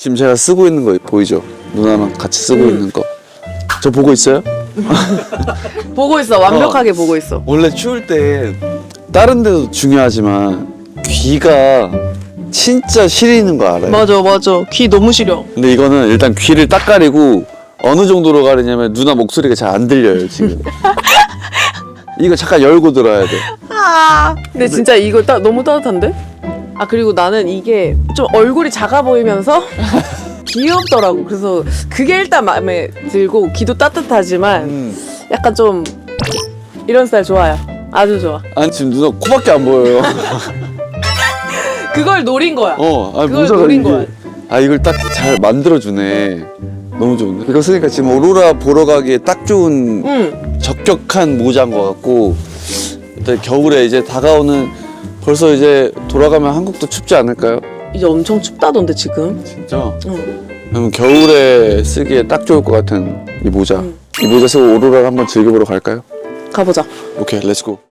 지금 제가 쓰고 있는 거 보이죠? 누나랑 같이 쓰고 있는 거. 저 보고 있어요? 보고 있어. 완벽하게 보고 있어. 원래 추울 때 다른 데도 중요하지만 귀가 진짜 시리는 거 알아요? 맞아, 맞아. 귀 너무 시려. 근데 이거는 일단 귀를 딱 가리고 어느 정도로 가리냐면 누나 목소리가 잘 안 들려요 지금. 이거 잠깐 열고 들어야 돼. 아. 근데 진짜 이거 따, 너무 따뜻한데? 아 그리고 나는 이게 좀 얼굴이 작아 보이면서 귀엽더라고. 그래서 그게 일단 마음에 들고 귀도 따뜻하지만 음. 약간 좀 이런 스타일 좋아요. 아주 좋아. 아니 지금 누나 코밖에 안 보여요. 그걸 노린 거야. 어, 아 그걸 모자가 노린 이게 거야. 아 이걸 딱 잘 만들어 주네. 너무 좋은데. 이거 쓰니까 지금 오로라 보러 가기에 딱 좋은 응. 적격한 모자인 것 같고 일단 겨울에 이제 다가오는 벌써 이제 돌아가면 한국도 춥지 않을까요? 이제 엄청 춥다던데 지금. 진짜. 응. 그럼 겨울에 쓰기에 딱 좋을 것 같은 이 모자. 음. 이 모자 쓰고 오로라를 한번 즐겨보러 갈까요? 가보자. 오케이, 렛츠고.